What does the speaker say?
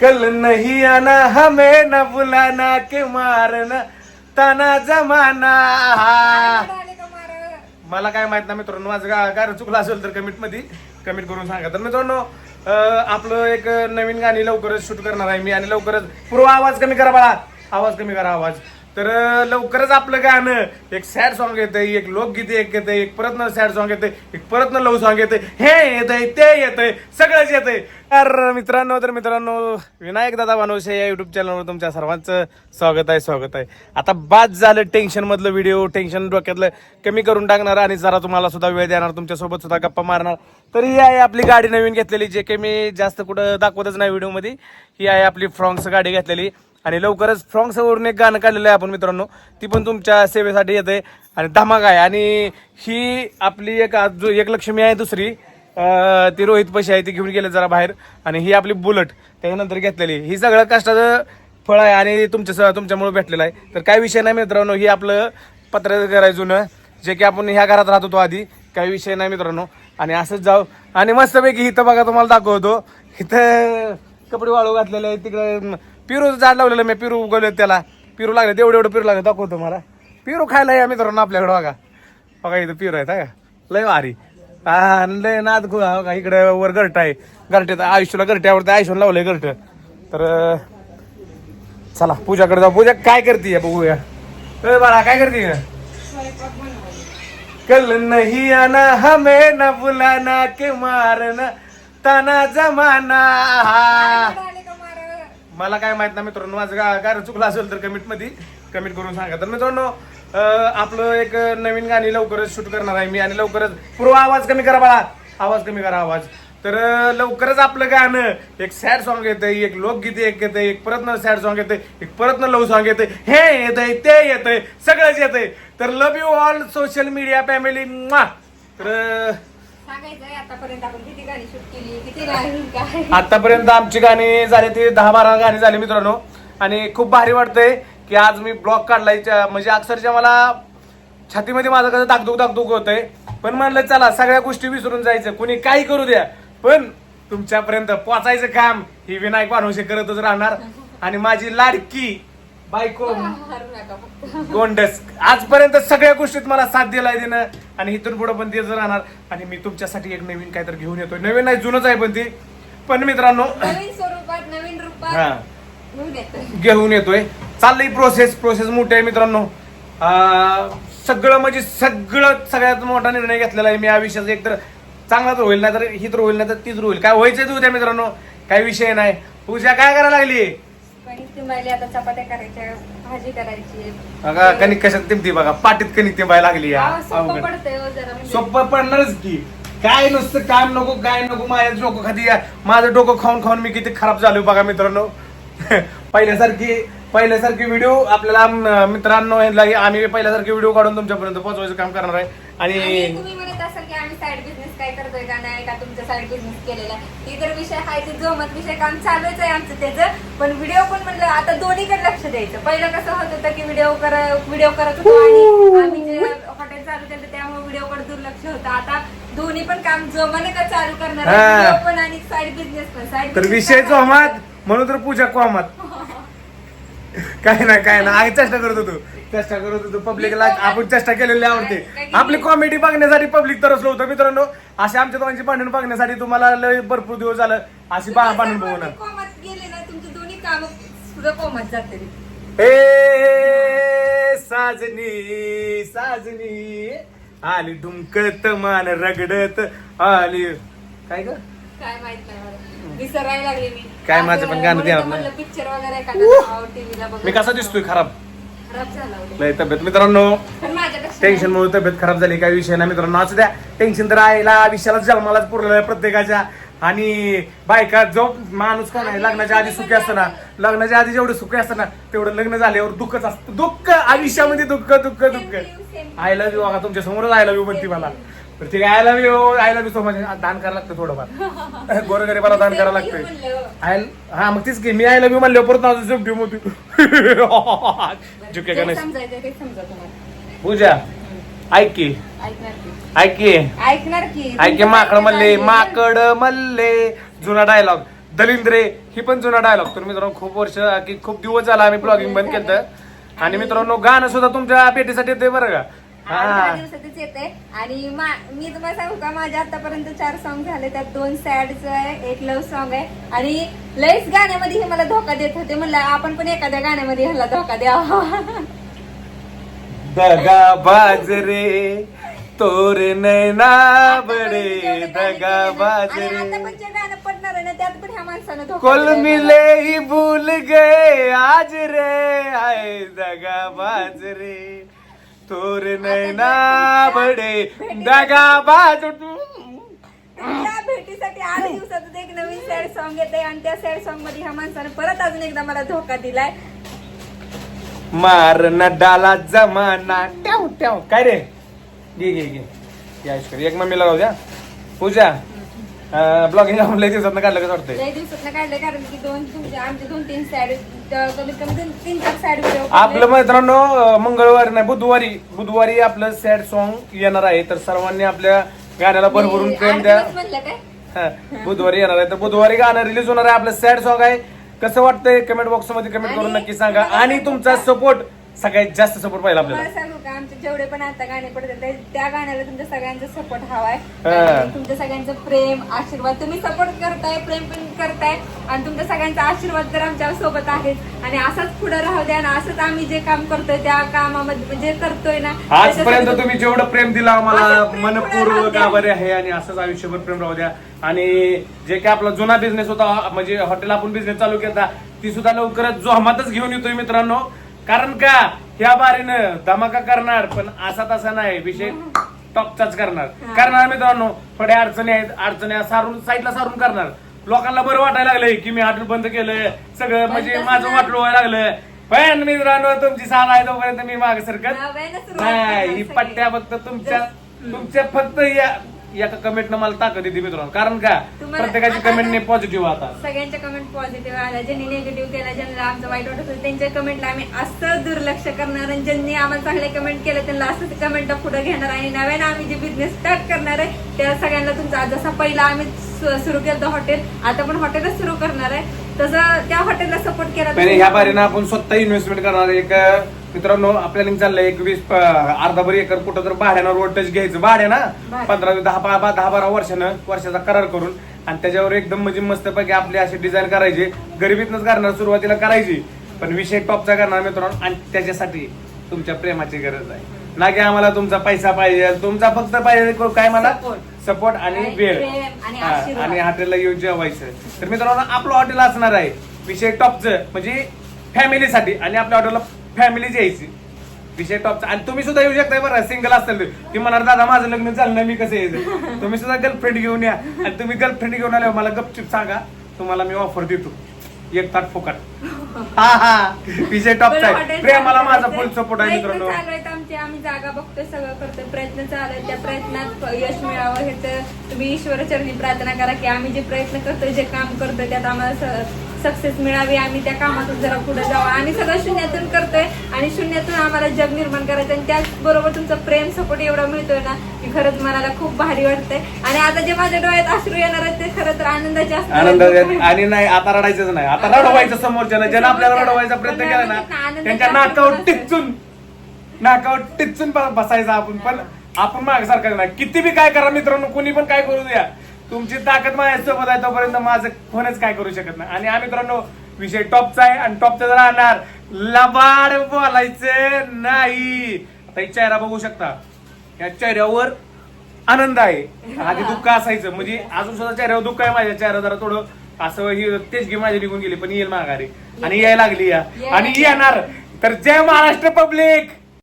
कल नहीं आना हमें न बुलाना के मारना ताना जमाना। मला काय माहीत नाही मित्रांनो माझं गा गाणं चुकलं असेल तर कमेंटमध्ये कमेंट करून सांगा. तर मित्रांनो अं, आपलं एक नवीन गाणी लवकरच शूट करणार आहे मी. आणि लवकरच पूर्व आवाज कमी करा बाळा. आवाज कमी करा आवाज. तर लवकरच आपलं गाणं एक सॅड सॉन्ग येतंय एक लोकगीत एक येतंय एक परत न सॅड सॉन्ग येतं एक परत न लव सॉन्ग येतं हे येतंय ते येतंय सगळंच येतंय. तर मित्रांनो तर मित्रांनो विनायक दादा बनवशे या युट्यूब चॅनलवर तुमच्या सर्वांचं स्वागत आहे स्वागत आहे. आता बाद झालं टेन्शन मधलं व्हिडिओ टेन्शन डोक्यातलं कमी करून टाकणार आणि जरा तुम्हाला सुद्धा वेळ देणार तुमच्यासोबत सुद्धा गप्पा मारणार. तर ही आहे आपली गाडी नवीन घेतलेली जे काही मी जास्त कुठं दाखवतच नाही व्हिडिओमध्ये ही आहे आपली फ्रॉन्क्स गाडी घेतलेली. आणि लवकरच फ्रॉंग वरून एक गाणं काढलेलं आहे आपण मित्रांनो. ती पण तुमच्या सेवेसाठी येते आणि धमाक आहे. आणि ही आपली एक आज जो एक लक्ष्मी आहे दुसरी. ती रोहित पैसे आहे ती घेऊन गेले जरा बाहेर. आणि ही आपली बुलट त्याच्यानंतर घेतलेली. ही सगळं कष्टाचं फळ आहे आणि तुमच्या तुमच्यामुळे भेटलेलं आहे. तर काय विषय नाही मित्रांनो ही आपलं पत्र घर आहे जुनं. जे की आपण ह्या घरात राहत होतो आधी. काही विषय नाही मित्रांनो. आणि असंच जाऊ. आणि मस्तपैकी इथं बघा तुम्हाला दाखवतो. इथं कपडे वाळू घातलेले आहे तिकडे पिरूचं झाड लावलेलं मी पिरू उगवले त्याला. पिरू लागले तेवढं एवढं पिरू लागले दाखवतो मला पिरू खायला या मित्रांनो आपल्याकडे बघा. बघा इथं पिरू आहेत का लय भारी. हा लय नाद खू- का इकडे वर गरट आहे. गरट्यात आयुष्याला गरटे आवडते आयुष्याला लावलंय गरट तर चला पूजाकडे जाऊ. पूजा काय करते बघूया. ए बाळा काय करते कल नहीं आना हमें न बुलाना के मारना ताना जमाना. मला काय माहीत ना मित्रांनो माझं गा गाणं चुकलं असेल तर कमेंटमध्ये कमेंट करून सांगा. तर मित्रांनो आपलं एक नवीन गाणी लवकरच शूट करणार आहे मी आणि लवकरच पूर्व आवाज कमी करा बाळा. आवाज कमी करा आवाज. तर लवकरच आपलं गाणं एक सॅड सॉन्ग येतं एक लोकगीत एक येतं एक परत न सॅड सॉन्ग येते एक परत न लव सॉन्ग येते हे येतंय ते येतंय सगळंच येतंय. तर love you all social media family तर आतापर्यंत आमची गाणी झाली ती दहा बारा गाणी झाली मित्रांनो. आणि खूप भारी वाटतंय की आज मी ब्लॉग काढलाय म्हणजे अक्षरशः मला छातीमध्ये माझं कसं दागदुख दागदुख होतंय. पण म्हणलं चला सगळ्या गोष्टी विसरून जायचं. कुणी काही करू द्या. पण तुमच्यापर्यंत पोचायचं काम ही विनायक पानवशे करतच राहणार. आणि माझी लाडकी बायको हरू नका फक्त. गोंडस आजपर्यंत सगळ्या गोष्टीत मला साथ दिलाय तिनं. आणि इथून पुढे पण तेच राहणार. आणि मी तुमच्यासाठी एक नवीन काहीतरी घेऊन येतोय. नवीन नाही जुनच आहे पण ती. पण मित्रांनो नवीन स्वरूपात नवीन हा. रूपात घेऊन येतोय. घेऊन येतोय. चाललंय प्रोसेस प्रोसेस मोठी आहे मित्रांनो. अं, सगळं म्हणजे सगळं सगळ्यात मोठा निर्णय घेतलेला आहे मी या विषयाचा. एकतर चांगलाच होईल नाही तर ही तर होईल नाही तर तीच होईल. काय व्हायचंच उद्या मित्रांनो? काही विषय नाही. पूजा काय करायला लागली तिंबायली आता चपात्या करायच्या भाजी करायची. बघा कणिक कशात तिमती बघा? पाटीत कणिक तिंबायला लागली या. हा, सोपं अवघड. पडतंय हो जरा म्हणजे. सोपं पडणारच की. काय नुसतं काम नको काय नको माझ्या डोकं खाती माझं डोकं खाऊन खाऊन मी किती खराब झालो बघा मित्रांनो. पहिल्यासारखी पहिल्यासारखी व्हिडिओ आपल्याला अं, मित्रांनो ह्यांना आम्ही पहिल्यासारखी व्हिडिओ काढून तुमच्यापर्यंत पोहोचवायचं काम करणार आहे. आणि आणि तुम्ही म्हणत असाल की आम्ही साईड बिझनेस काय करतोय का नाही का तुमचा साईड बिझनेस केलेला आहे? ती तर विषय आहे ते जोमत विषय काम चालूच आहे आमचं त्याचं. पण व्हिडिओ पण म्हणलं आता दोन्हीकडे लक्ष द्यायचं. पहिलं कसं होत होतं की व्हिडिओ कर व्हिडिओ करत होतो आणि आम्ही जे हॉटेल चालू केलं त्यामुळे व्हिडिओकडे दुर्लक्ष होतं. आता दोन्ही पण काम जोमाने का चालू करणार आहे. हा. व्हिडिओ पण आणि साईड बिझनेस पण. साईड तर विषय जोमात म्हणून तर पूजा कोमात. काय नाही काय नाही आम्ही चेष्टा करत होतो. चेष्टा करत होतो. पब्लिकला आपण चेष्टा केलेली आवडते. आपली कॉमेडी बघण्यासाठी पब्लिक तरसलो होतं मित्रांनो. असे आमच्या दोघांची भांडण बघण्यासाठी तुम्हाला लय भरपूर दिवस झालं. अशी भांडण बघू ना कोमात गेले ना तुमचे दोन्ही काम सुद्धा कोमात जाते ए साजनी साजनी. आली डुमकत मान रगडत. आली काय ग? काय माहीत नाही मला. विसरायला लागले मी. काय माझं पण गाणं ध्यानात नाही. पिक्चर वगैरे एखादा टीव्हीला बघून. मी कसा दिसतोय खराब? खराब झाला होता. लय तब्येत. मित्रांनो पण माझ्यापेक्षा टेन्शन मुळे तब्येत खराब झाली काही विषय नाही. मित्रांनो असं द्या. टेन्शन तर आईला आयुष्याला जन्मालाच पुरलेलं आहे प्रत्येकाच्या. आणि बायका जो माणूस कोण आहे लग्नाच्या आधी सुखी असतं ना लग्नाच्या आधी जेवढं सुखी असतं ना तेवढं लग्न झाल्यावर दुःखच असतं. दुःख आयुष्यामध्ये दुःख दुःख दुःख. आय लव्ह यू बघा तुमच्या समोरच आय लव्ह यू म्हणते मला. तर ठीक I love you I love you so much दान करायला लागतं थोडंफार. गोरगरीबाला दान करायला लागतंय. म्हणलं, आय हा मग तीच की मी आय लव्ह यू म्हणलं परत माझं शेवटी मोठी झुके जे गणेश. पूजा ऐक की. ऐक की. ऐकणार की. ऐक की माकड मल्ले माकड मल्ले. जुना डायलॉग दलिंद्रे ही पण जुना डायलॉग तर मित्रांनो खूप वर्ष की खूप दिवस झाला आम्ही ब्लॉगिंग बंद केलं आणि मित्रांनो गाणं सुद्धा तुमच्या पेटीसाठी येते बरं का. आठ दहा दिवसातच येते. आणि मा- तुम्हाला सांगू का माझ्या आतापर्यंत चार सॉंग झाले. त्यात दोन सॅडच आहे एक लव्ह सॉंग आहे. आणि लईच गाण्यामध्ये हे मला धोका देत होते. म्हणलं आपण पण एखाद्या गाण्यामध्ये ह्याला धोका द्यावा. दगा बाजरे तोरे नैना बडे दगा बाजरे कुल. मिले. ही भूल गए आज रे आए दगा बाजरे तोरे नैना बडे दगा बाज भेटीसाठी आठ दिवसातच एक नवीन सॅड सॉंग येते आणि त्या सॅड सॉंगमध्ये ह्या माणसानं परत अजून एकदा मला धोका दिलाय. मार न डाला जमाना. ट्याव ट्याव. काय रे? घे घे घे. ऐश्वर एक मम्मीला राहू द्या. पूजा. ब्लॉगिंग आपण लय दिवसात काढलं कसं वाटतंय? लय दिवसात काढले कारण की दोन तुमचे आमचे दोन तीन सॅड कमीत कमी दोन तीन चार सॅड व्हिडिओ आपलं मित्रांनो अं, मंगळवारी नाही बुधवारी बुधवारी आपलं सॅड सॉन्ग येणार आहे. तर सर्वांनी आपल्या गाण्याला भरभरून प्रेम द्या. म्हणलं काय? हा, बुधवारी येणार आहे. तर बुधवारी गाणं रिलीज होणार आहे. आपलं सॅड सॉन्ग आहे. कसं वाटतंय? कमेंट बॉक्समध्ये कमेंट करून नक्की सांगा. आणि तुमचा सपोर्ट सगळ्यात जास्त सपोर्ट पाहिजे आपल्याला. सांगू का आमचे जेवढे पण आता गाणे पडतात ते- त्या गाण्याला तुमच्या सगळ्यांचा सपोर्ट हवाय. हा. आणि तुमच्या सगळ्यांचं प्रेम आशीर्वाद तुम्ही सपोर्ट करताय प्रेम पण करताय आणि तुमच्या सगळ्यांचा आशीर्वाद तर आमच्यासोबत आहे आणि असाच पुढे राहू द्या आणि असंच आम्ही जे काम करतोय त्या कामामध्ये म्हणजे करतोय ना आजपर्यंत त्याच्यासाठी- तुम्ही जेवढं प्रेम दिलं आम्हाला असंच प्रेम पुढे राहू मनपूर्वक द्या. आभारी आहे आणि असंच आयुष्यभर प्रेम राहू द्या. आणि जे काय आपला जुना बिझनेस होता म्हणजे हॉटेल आपण बिझनेस चालू केला ती सुद्धा लवकरच जोमातच घेऊन येतोय मित्रांनो. कारण का ह्या बारीनं धमाका करणार पण असा तसा नाही विषय टॉपचाच करणार. करणार मित्रांनो थोड्या अडचणी आहेत अडचणी सारून साईडला सारून करणार लोकांना बरं वाटायला लागलंय की मी हॉटेल बंद केलंय सगळं म्हणजे माझं. वाटलं व्हायला लागलं पण मित्रांनो तुमची साथ आहे तोपर्यंत मी मागे सरकत नाही ही. पट्ट्या फक्त तुमच्या तुमच्या फक्त या एका कमेंटनं मला ताकद येते मित्रांनो. कारण का? तुम्हाला- प्रत्येकाची आता- कमेंटने पॉझिटिव्ह आता सगळ्यांच्या कमेंट पॉझिटिव्ह आल्या. ज्यांनी निगेटिव्ह केला ज्यांना आमचं वाईट वाटत होतं त्यांच्या कमेंटला आम्ही असं दुर्लक्ष करणार आणि ज्यांनी आम्हाला चांगले कमेंट केले त्यांना असंच कमेंट पुढे घेणार आणि नव्यानं आम्ही जे बिझनेस स्टार्ट करणार आहे त्या सगळ्यांना तुमचा आज जसा पहिला आम्ही सुरू केलं हॉटेल आता पण हॉटेलच सुरू करणार आहे. तसं त्या हॉटेलला सपोर्ट केला पण ह्या बारीनं आपण स्वतः इन्व्हेस्टमेंट करणार एक मित्रांनो आपल्या लिंक चाललंय एक वीस अर्धा भर एकर कुठं तर भाड्यानं रोड टच घ्यायचं. भाड्या ना? भाडं. पंधरा दहा बा- दहा बारा वर्षानं वर्षाचा करार करून. आणि त्याच्यावर एकदम म्हणजे मस्तपैकी आपली अशी डिझाईन करायची. गरिबीतनच करणार सुरुवातीला करायची. पण विषय टॉपचा करणार मित्रांनो. आणि त्याच्यासाठी तुमच्या प्रेमाची गरज आहे. ना की आम्हाला तुमचा पैसा पाहिजे. तुमचा फक्त पाहिजे काय मला. सपोर्ट आणि वेळ. आणि हॉटेलला येऊन जेवायचं. तर मित्रांनो आपलं हॉटेल असणार आहे. विषय टॉपचं. म्हणजे फॅमिलीसाठी आणि आपल्या हॉटेलला फॅमिली यायची विषय टॉपचा आणि तुम्ही सुद्धा येऊ शकताय बरं सिंगल असेल. ती म्हणणार दादा माझं लग्न झालं नाही मी कसं यायचं तुम्ही सुद्धा गर्लफ्रेंड घेऊन या. आणि तुम्ही गर्लफ्रेंड घेऊन आल्यावर मला गपचिप सांगा तुम्हाला मी ऑफर देतो. एक ताट फुकट. हा हा. विषय टॉपचा आहे. प्रेमाला माझा फुल सपोर्ट आहे मित्रांनो. आमचे. आम्ही जागा बघतोय सगळं करतोय. प्रयत्न चालू आहेत. त्या प्रयत्नात यश मिळावं हे तर तुम्ही ईश्वरचरणी प्रार्थना करा की आम्ही जे प्रयत्न करतोय जे काम करतोय त्यात आम्हाला सक्सेस मिळावी. आम्ही त्या कामातून जरा पुढे जावं. आम्ही सगळं शून्यातून करतोय आणि शून्यातून आम्हाला जग निर्माण करायचं आणि त्याचबरोबर तुमचं प्रेम सपोर्ट एवढा मिळतोय ना की खरंच मनाला खूप भारी वाटतंय. आणि आता जे माझ्या डोळ्यात अश्रू येणार आहेत ते खरं तर आनंदाचे आनंद. आणि नाही आता रडायचंच नाही. आता रडवायचं समोरच्यानं ज्यानं आपल्याला रडवायचा प्रयत्न केला ना त्यांच्या नाकावर टिचून नाकावर टिचून बसायचं आपण. पण आपण मागे सारखं नाही. किती बी काय करा मित्रांनो कोणी पण काय करू द्या. तुमची ताकद माझ्यासोबत आहे तोपर्यंत माझं कोणच काय करू शकत नाही. आणि आम्ही मित्रांनो विषय टॉपचा आहे आणि टॉपचा जर राहणार लबाड बोलायचं नाही. आता ही चेहरा बघू शकता. या चेहऱ्यावर आनंद आहे. आधी दुःख असायचं. म्हणजे अजून सुद्धा चेहऱ्यावर दुःख आहे माझ्या चेहरा जरा थोडं असं ही तेच घे माझी निघून गेली पण येईल माघारी. आणि यायला लागली या. आणि येणार. तर जय महाराष्ट्र पब्लिक!